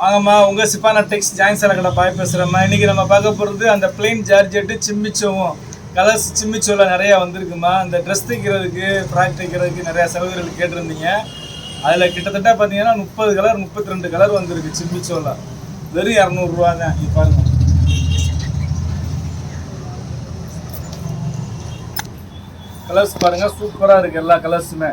வாங்கம்மா உங்கள் சிப்பான டெக்ஸ் ஜாயின் சேலை பாய் பேசுகிறேம்மா இன்றைக்கி நம்ம பார்க்க போகிறது அந்த பிளெயின் ஜார்ஜெட்டு சிம்மிச்சவும் கலர்ஸ் சிம்மிச்சோவில் நிறையா வந்திருக்குமா அந்த ட்ரெஸ் தைக்கிறதுக்கு ஃப்ராக் தைக்கிறதுக்கு நிறையா செலவுகள் கேட்டிருந்தீங்க. அதில் கிட்டத்தட்ட பார்த்தீங்கன்னா முப்பது கலர் முப்பத்தி ரெண்டு கலர் வந்திருக்கு சிம்மிச்சோவில் வெறும் இரநூறுவா தான் இப்போ பாருங்க. கலர்ஸ் பாருங்கள் சூப்பராக இருக்குது எல்லா கலர்ஸுமே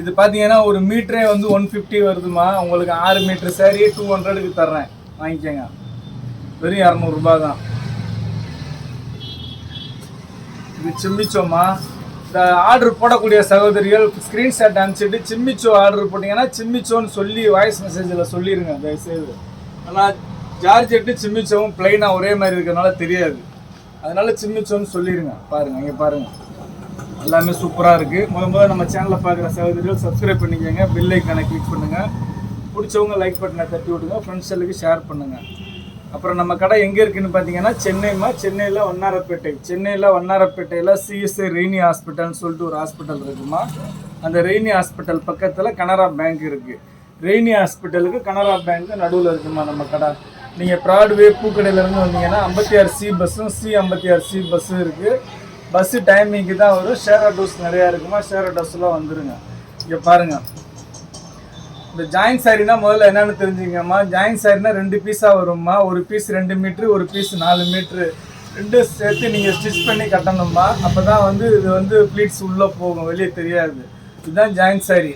இது பார்த்தீங்கன்னா ஒரு மீட்டரே வந்து ஒன் ஃபிஃப்டி வருதுமா உங்களுக்கு ஆறு மீட்ரு சேரீ டூ ஹண்ட்ரடுக்கு தர்றேன். வாங்கிக்கோங்க. வெறும் இரநூறுபா தான் இது சிம்மிச்சோமா இந்த ஆர்டர் போடக்கூடிய சகோதரிகள் ஸ்க்ரீன்ஷாட் அனுப்பிச்சிட்டு சிம்மிச்சோ ஆர்டர் போட்டிங்கன்னா சிம்மிச்சோன்னு சொல்லி வாய்ஸ் மெசேஜில் சொல்லிடுங்க தயவுசெய்து. ஆனால் ஜார்ஜெட்டு சிம்மிச்சோவும் பிளைனாக ஒரே மாதிரி இருக்கிறனால தெரியாது. அதனால சிம்மிச்சோன்னு சொல்லிடுங்க பாருங்க இங்கே பாருங்கள் எல்லாமே சூப்பராக இருக்குது முத முதல்ல நம்ம சேனலில் பார்க்குற சகோதரிகள் சப்ஸ்கிரைப் பண்ணிக்கோங்க. பெல் ஐக்கானை கிளிக் பண்ணுங்கள் பிடிச்சவங்க லைக் பட்டனை தட்டி விடுங்க. எல்லாருக்கும் ஷேர் பண்ணுங்கள் அப்புறம் நம்ம கடை எங்கே இருக்குன்னு பார்த்தீங்கன்னா சென்னைமா சென்னையில் வண்ணாரப்பேட்டை. சென்னையில் வண்ணாரப்பேட்டையில் சிஎஸ்ஐ ரெய்னி ஹாஸ்பிட்டல்னு சொல்லிட்டு ஒரு ஹாஸ்பிட்டல் இருக்குமா அந்த ரெய்னி ஹாஸ்பிட்டல் பக்கத்தில் கனரா பேங்க் இருக்குது ரெய்னி ஹாஸ்பிட்டலுக்கு கனரா பேங்க் நடுவில் இருக்குமா நம்ம கடை. நீங்கள் ப்ராட்வே பூக்கடையிலேருந்து வந்தீங்கன்னா ஐம்பத்தி ஆறு சி பஸ்ஸும் சி ஐம்பத்தி ஆறு சி பஸ்ஸும் இருக்குது பஸ்ஸு டைமிங்க்கு தான் வரும். ஷேர் ஆட்டோஸ் நிறையா இருக்குமா? ஷேர் ஆட்டோஸ்லாம் வந்துருங்க. இங்கே பாருங்கள் இந்த ஜாயின் சாரினா முதல்ல என்னென்னு தெரிஞ்சுக்கங்கம்மா. ஜாயின் சாரினா ரெண்டு பீஸாக வரும்மா. ஒரு பீஸ் ரெண்டு மீட்ரு ஒரு பீஸ் நாலு மீட்ரு ரெண்டும் சேர்த்து நீங்கள் ஸ்டிச் பண்ணி கட்டணும்மா. அப்போ தான் வந்து இது வந்து ப்ளீட்ஸ் உள்ளே போகும். வெளியே தெரியாது. இதுதான் ஜாயின் சாரி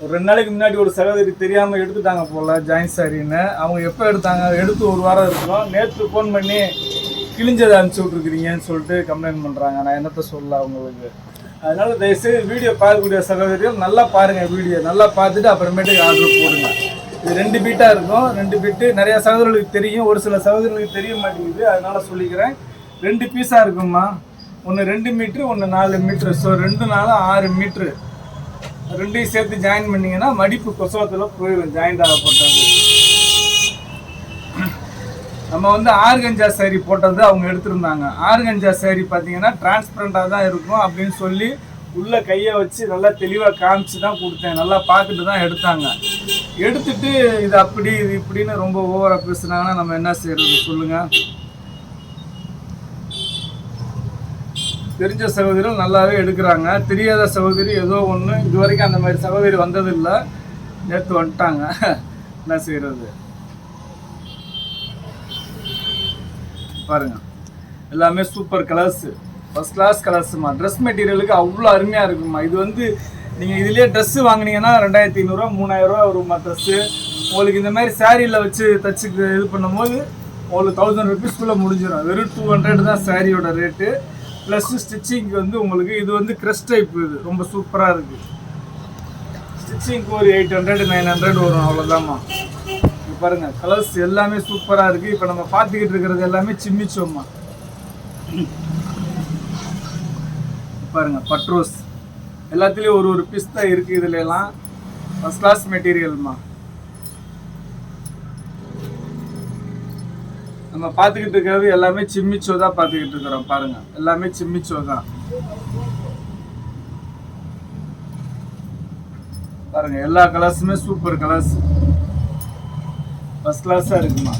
ஒரு ரெண்டு நாளைக்கு முன்னாடி ஒரு சகோதரி தெரியாமல் எடுத்துட்டாங்க போல ஜாயின் சாரின்னு அவங்க எப்போ எடுத்தாங்க? எடுத்து ஒரு வாரம் இருக்கும். நேற்று ஃபோன் பண்ணி கிழிஞ்சதை அனுப்பிச்சி விட்ருக்குறீங்கன்னு சொல்லிட்டு கம்ப்ளைண்ட் பண்ணுறாங்க நான் என்னத்த சொல்ல அவங்களுக்கு. அதனால தயவுசெய்து வீடியோ பார்க்கக்கூடிய சகோதரிகள் நல்லா பாருங்கள் வீடியோ. நல்லா பார்த்துட்டு அப்புறமேட்டுக்கு ஆர்டர் போடுங்க. இது ரெண்டு பீட்டாக இருக்கும். ரெண்டு பீட்டு நிறைய சகோதரர்களுக்கு தெரியும். ஒரு சில சகோதரர்களுக்கு தெரிய மாட்டேங்குது. அதனால சொல்லிக்கிறேன். ரெண்டு பீஸாக இருக்கும்மா. ஒன்று ரெண்டு மீட்ரு ஒன்று நாலு மீட்ரு ஸோ ரெண்டு நாளும் ஆறு மீட்ரு ரெண்டையும் சேர்த்து ஜாயின் பண்ணிங்கன்னா மடிப்பு கொசவத்தில் போயிடும் ஜாயின்ட் ஆகப்பட்டது. நம்ம வந்து ஆர்கஞ்சா saree போட்டது அவங்க எடுத்திருந்தாங்க. ஆர்கஞ்சா saree பார்த்தீங்கன்னா டிரான்ஸ்பரண்டாக தான் இருக்கும் அப்படின்னு சொல்லி உள்ள கையை வச்சு நல்லா தெளிவாக காமிச்சு தான் கொடுத்தேன். நல்லா பார்த்துட்டு தான் எடுத்தாங்க. எடுத்துட்டு இது அப்படி இது இப்படின்னு ரொம்ப ஓவராக பேசுனாங்கன்னா நம்ம என்ன செய்யறது சொல்லுங்க. தெரிஞ்ச சகோதரிகள் நல்லாவே எடுக்கிறாங்க. தெரியாத சகோதரி ஏதோ ஒன்று இது வரைக்கும் அந்த மாதிரி சகோதரி வந்ததில்லை. நேற்று வந்துட்டாங்க. என்ன செய்கிறது பாருங்கள் எல்லாமே சூப்பர் கலர்ஸு ஃபர்ஸ்ட் கிளாஸ் கலர்ஸுமா ட்ரெஸ் மெட்டீரியலுக்கு அவ்வளோ அருமையாக இருக்குமா இது வந்து நீங்கள் இதுலேயே ட்ரெஸ்ஸு வாங்குனீங்கன்னா ரெண்டாயிரத்தி ஐநூறுரூவா மூணாயிரரூவா வருமா ட்ரெஸ்ஸு உங்களுக்கு இந்த மாதிரி சேரீயில் வச்சு தச்சு இது பண்ணும்போது உங்களுக்கு தௌசண்ட் ருபீஸ்க்குள்ளே முடிஞ்சிடும் வெறும் டூ ஹண்ட்ரட் தான் சாரியோட ரேட்டு ப்ளஸ் ஸ்டிச்சிங்க்கு வந்து உங்களுக்கு இது வந்து க்ரெஸ் டைப் இது. ரொம்ப சூப்பராக இருக்குது ஸ்டிச்சிங்க்கு ஒரு எயிட் ஹண்ட்ரட் நைன் ஹண்ட்ரட் வரும் அவ்வளோதாம்மா பாருங்க கலர்ஸ் எல்லாமே சூப்பரா இருக்கு. இப்போ நம்ம பார்த்துக்கிட்டு இருக்கிறது எல்லாமே சிம்மிச்சோம்மா பாருங்க பட்ரோஸ். எல்லாத்துலேயும் ஒரு ஒரு பீஸ் தான் இருக்கு இதுல எல்லாம் ஃபர்ஸ்ட் கிளாஸ் மெட்டீரியல்மா நம்ம பார்த்துக்கிட்டு இருக்கிறது எல்லாமே சிம்மிச்சோ தான் பார்த்துக்கிட்டு இருக்கிறோம் பாருங்க. எல்லாமே சிம்மிச்சோ தான். பாருங்க எல்லா கலர்ஸுமே சூப்பர் கலர்ஸ் ஃபஸ்ட் கிளாஸாக இருக்குமா?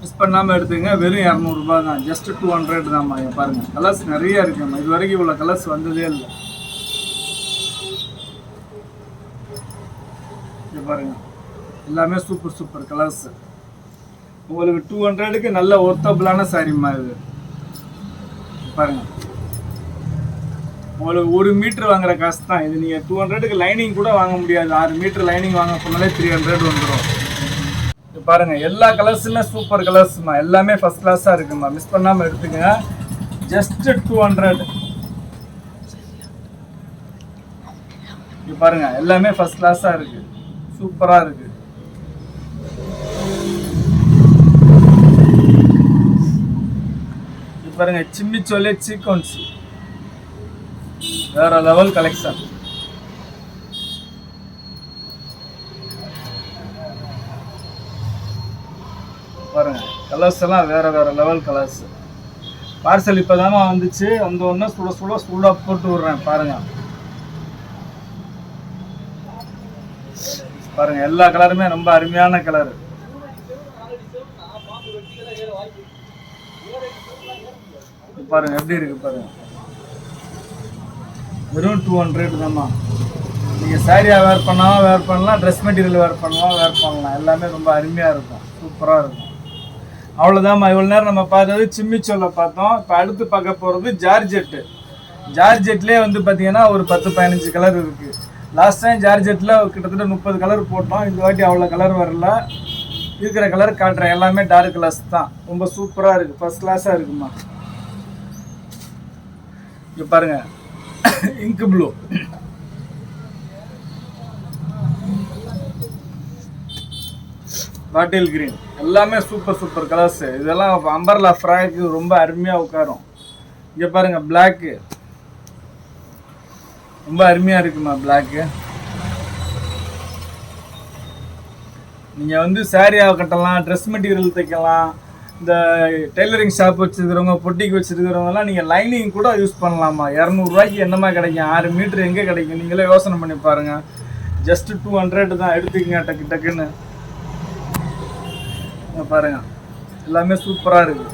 மிஸ் பண்ணாமல் எடுத்துங்க வெறும் இரநூறுபா தான். ஜஸ்ட் டூ ஹண்ட்ரட் தான்மா பாருங்கள் கலர்ஸ் நிறைய இருக்குமா? இது வரைக்கும் இவ்வளோ கலர்ஸ் வந்ததே இல்லை. இது பாருங்க. எல்லாமே சூப்பர் சூப்பர் கலர்ஸ் உங்களுக்கு டூ ஹண்ட்ரடுக்கு நல்ல ஒர்த்தபிளான சாரிம்மா இது. பாருங்கள் உங்களுக்கு ஒரு மீட்ரு வாங்குற காசு தான் இது நீங்கள் டூ ஹண்ட்ரடுக்கு லைனிங் கூட வாங்க முடியாது. ஆறு மீட்ரு லைனிங் வாங்க போனாலே த்ரீ ஹண்ட்ரட் வந்துடும் இது பாருங்க எல்லா கலர்ஸுமே சூப்பர் கலர்ஸ்மா எல்லாமே ஃபர்ஸ்ட் கிளாஸாக இருக்குமா. மிஸ் பண்ணாமல் எடுத்துக்கங்க. ஜஸ்ட் டூ ஹண்ட்ரட் இது பாருங்க எல்லாமே ஃபர்ஸ்ட் கிளாஸாக இருக்கு. சூப்பராக இருக்கு. இது பாருங்க சிம்மிச்சோலே சீக்வன்ஸ் வேற லெவல் கலெக்ஷன் பாருங்க கலர்ஸ் எல்லாம் வேற வேற லெவல் கலர்ஸ் பார்சல் இப்போதாம்மா வந்துச்சு. வந்த உடனே சுட சுட சூடாக போட்டு விடுறேன். பாருங்க. பாருங்க எல்லா கலருமே ரொம்ப அருமையான கலர் பாருங்க எப்படி இருக்கு பாருங்க. வெறும் டூ ஹண்ட்ரட் தான்மா. நீங்கள் சாரியாக வேர் பண்ணாலும் வேர் பண்ணலாம் ட்ரெஸ் மெட்டீரியல் வேர் பண்ணலாம் வேர் பண்ணலாம். எல்லாமே ரொம்ப அருமையாக இருக்கும். சூப்பராக இருக்கும். அவ்வளோதாம்மா இவ்வளோ நேரம் நம்ம பார்த்தது சிம்மிச்சோலை பார்த்தோம். இப்போ அடுத்து பார்க்க போகிறது ஜார்ஜெட்டு. ஜார்ஜெட்லேயே வந்து பார்த்திங்கன்னா ஒரு பத்து பதினஞ்சு கலர் இருக்குது லாஸ்ட் டைம் ஜார்ஜெட்டில் கிட்டத்தட்ட முப்பது கலர் போட்டோம். இந்த வாட்டி அவ்வளோ கலர் வரல. இருக்கிற கலர் காட்டுறேன். எல்லாமே டார்க் கலர்ஸ் தான். ரொம்ப சூப்பராக இருக்குது ஃபஸ்ட் கிளாஸாக இருக்குமா? இங்கே பாருங்கள் இங்கு ப்ளூ பாட்டில் கிரீன் எல்லாமே சூப்பர் சூப்பர் கலர்ஸ் இதெல்லாம் அம்பர்லா ஃப்ராக்கு ரொம்ப அருமையாக உட்காரும். இங்கே பாருங்க பிளாக்கு ரொம்ப அருமையாக இருக்குமா பிளாக்கு நீங்கள் வந்து சாரியாக கட்டலாம் ட்ரெஸ் மெட்டீரியல் தைக்கலாம். இந்த டெய்லரிங் ஷாப் வச்சுருக்கிறவங்க பொட்டிக்கு வச்சுருக்கிறவங்கலாம் நீங்கள் லைனிங் கூட யூஸ் பண்ணலாமா இரநூறுவாய்க்கு என்னமா கிடைக்கும்? ஆறு மீட்ரு எங்கே கிடைக்கும்? நீங்களே யோசனை பண்ணி பாருங்கள் ஜஸ்ட் டூ ஹண்ட்ரட் தான் எடுத்துக்கங்க டக்கு டக்குன்னு. பாருங்கள் பாருங்க. எல்லாமே சூப்பராக இருக்கு.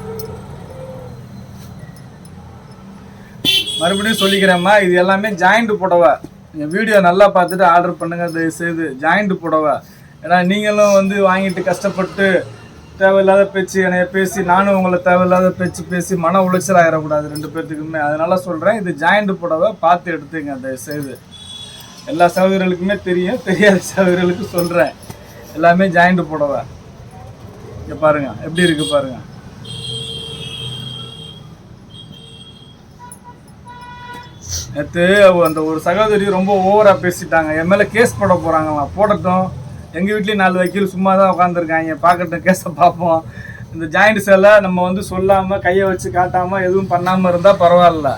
மறுபடியும் சொல்லிக்கிறேம்மா இது எல்லாமே ஜாயிண்ட் புடவை. நீங்கள் வீடியோ நல்லா பார்த்துட்டு ஆர்டர் பண்ணுங்கள் தயவு செய்து ஜாயிண்ட் புடவை. ஏன்னா நீங்களும் வந்து வாங்கிட்டு கஷ்டப்பட்டு தேவையில்லாத பேச்சு என்னைய பேசி நானும் உங்களை தேவையில்லாத பேச்சு பேசி மன உளைச்சல் ஆகிடக்கூடாது ரெண்டு பேர்த்துக்குமே. அதனால சொல்கிறேன் இது ஜாயிண்ட் புடவை பார்த்து எடுத்துங்க அந்த செய்து. எல்லா சகோதரர்களுக்குமே தெரியும் தெரியாத சகோதரர்களுக்கு சொல்கிறேன் எல்லாமே ஜாயிண்ட் புடவை. இங்கே பாருங்க எப்படி இருக்கு பாருங்க. நேற்று அந்த ஒரு சகோதரி ரொம்ப ஓவராக பேசிட்டாங்க. என் மேலே கேஸ் போட போறாங்களாம். போடட்டும். எங்கள் வீட்லேயும் நாலு வக்கீல் சும்மா தான் உட்காந்துருக்காங்க பார்க்கட்டும் கேஸை பார்ப்போம். இந்த ஜாயிண்ட் சேலை நம்ம வந்து சொல்லாமல் கையை வச்சு காட்டாமல் எதுவும் பண்ணாமல் இருந்தால் பரவாயில்ல.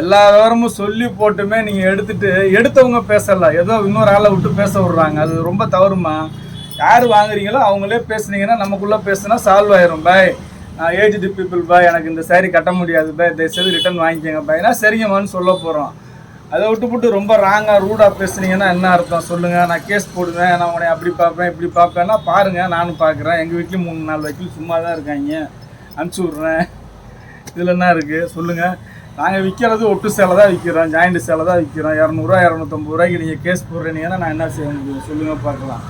எல்லா விவரமும் சொல்லி போட்டுமே நீங்கள் எடுத்துட்டு எடுத்தவங்க பேசலை. ஏதோ இன்னொரு ஆளை விட்டு பேச விடுறாங்க. அது ரொம்ப தவறுமா? யார் வாங்குறீங்களோ அவங்களே பேசுனீங்கன்னா நமக்குள்ளே பேசுனா சால்வ் ஆயிரும். பாய் ஏஜ்டு பீப்புள் பாய் எனக்கு இந்த சாரி கட்ட முடியாது. பாய் தயவுசெய்து ரிட்டர்ன் வாங்கிக்கோங்க பாய்னா சரிங்கம்மான்னு சொல்ல போகிறோம் அதை விட்டுப்புட்டு ரொம்ப ராங்காக ரூடாக பேசுனீங்கன்னா என்ன அர்த்தம்? சொல்லுங்கள் நான் கேஸ் போடுவேன். நான் உடனே அப்படி பார்ப்பேன் இப்படி பார்ப்பேன்னா பாருங்கள் நானும் பார்க்குறேன். எங்கள் வீட்லேயும் மூணு நாலு வக்கீல் சும்மா தான் இருக்காங்க. அனுப்பிச்சி விட்றேன். இதில் என்ன இருக்குது சொல்லுங்கள் நாங்கள் விற்கிறது ஒட்டு சேலை தான் விற்கிறோம் ஜாயிண்ட் சேலை தான் விற்கிறோம் இரநூறுவா இரநூத்தம்பது ரூபாய்க்கு நீங்கள் கேஸ் போடுறீங்கன்னா நான் என்ன செய்ய முடியும்? சொல்லுங்கள் பார்க்கலாம்.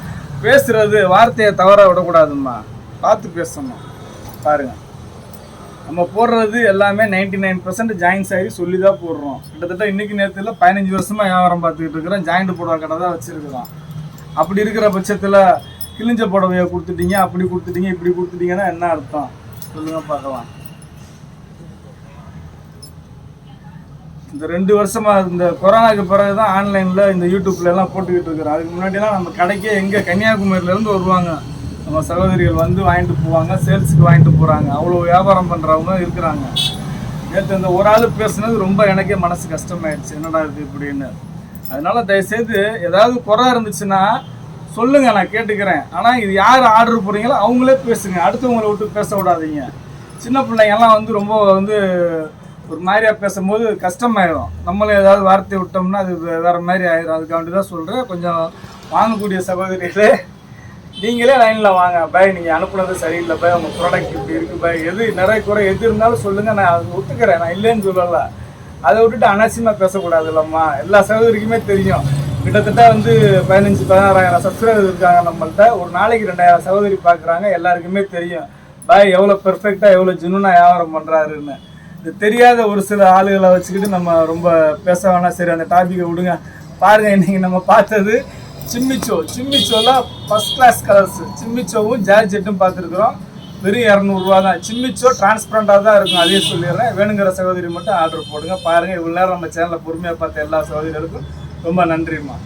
பேசுகிறது வார்த்தையை தவற விடக்கூடாதும்மா. பார்த்து பேசணும். பாருங்கள் நம்ம போடுறது எல்லாமே ninety nine percent join sari சொல்லி தான் போடுறோம். கிட்டத்தட்ட இன்னைக்கு நேரத்தில் பதினஞ்சு வருஷமாக வியாபாரம் பார்த்துக்கிட்டு இருக்கிறோம். ஜாயிண்ட் புடவை கடை தான் வச்சுருக்கிறோம். அப்படி இருக்கிற பட்சத்தில் கிழிஞ்ச புடவையை கொடுத்துட்டீங்க அப்படி கொடுத்துட்டீங்க இப்படி கொடுத்துட்டீங்கன்னா என்ன அர்த்தம்? சொல்லுங்க பார்க்கலாம். இந்த ரெண்டு வருஷமா இந்த கொரோனாக்கு பிறகு தான் ஆன்லைனில் இந்த யூடியூப்ல எல்லாம் போட்டுக்கிட்டு இருக்கிறோம். அதுக்கு முன்னாடிலாம் நம்ம கடைக்கே எங்கே கன்னியாகுமரியிலேருந்து வருவாங்க. நம்ம சகோதரிகள் வந்து வாங்கிட்டு போவாங்க சேல்ஸுக்கு வாங்கிட்டு போகிறாங்க அவ்வளோ வியாபாரம் பண்ணுறவங்க இருக்கிறாங்க. நேற்று இந்த ஒரு ஆள் பேசுனது ரொம்ப எனக்கே மனசு கஷ்டமாயிடுச்சு. என்னடா இது இப்படின்னு. அதனால தயவுசெய்து ஏதாவது குறை இருந்துச்சுன்னா சொல்லுங்கள் நான் கேட்டுக்கிறேன். ஆனால் இது யார் ஆர்டர் போகிறீங்களோ அவங்களே பேசுங்க. அடுத்தவங்களை விட்டு பேச விடாதீங்க. சின்ன பிள்ளைங்கெல்லாம் வந்து ரொம்ப வந்து ஒரு மாதிரியாக பேசும்போது கஷ்டமாயிடும் நம்மளும் ஏதாவது வார்த்தை விட்டோம்னா அது வேறு மாதிரி ஆயிடும் அதுக்காண்டி தான் சொல்கிறேன் கொஞ்சம் வாங்கக்கூடிய சகோதரிகளே நீங்களே லைனில் வாங்க. பாய் நீங்கள் அனுப்புனது சரியில்லை பாய். உங்கள் ப்ராடக்ட் இப்படி இருக்குது பாய். எது நிறைய குறை எது இருந்தாலும் சொல்லுங்கள் நான் அது ஒத்துக்கிறேன். நான் இல்லைன்னு சொல்லலை. அதை விட்டுட்டு அனாவசியமாக பேசக்கூடாது இல்லைம்மா. எல்லா சகோதரிக்குமே தெரியும். கிட்டத்தட்ட வந்து பதினஞ்சு பதினாறாயிரம் சப்ஸ்கிரைபர் இருக்காங்க நம்மள்கிட்ட ஒரு நாளைக்கு ரெண்டாயிரம் சகோதரி பார்க்குறாங்க. எல்லாருக்குமே தெரியும். பாய் எவ்வளோ பெர்ஃபெக்டாக எவ்வளோ ஜுனுனாக வியாபாரம் பண்ணுறாருன்னு இது தெரியாத ஒரு சில ஆளுகளை வச்சுக்கிட்டு நம்ம ரொம்ப பேச வேணாம். சரி அந்த டாபிக்கை விடுங்க. பாருங்கள் இன்னைக்கு நம்ம பார்த்தது சிம்மிச்சோ சிம்மிச்சோவில் ஃபர்ஸ்ட் கிளாஸ் கலர்ஸ் சிம்மிச்சோவும் ஜார்ஜெட்டும் பார்த்துருக்குறோம். வெறும் இரநூறுவா தான். சிம்மிச்சோ டிரான்ஸ்பரண்டாக தான் இருக்கும். அதையும் சொல்லிடுறேன். வேணுங்கிற சகோதரி மட்டும் ஆர்டர் போடுங்க. பாருங்கள் இவ்வளோ நேரம் நம்ம சேனலை பொறுமையாக பார்த்த எல்லா சகோதரிகளுக்கும் ரொம்ப நன்றிம்மா.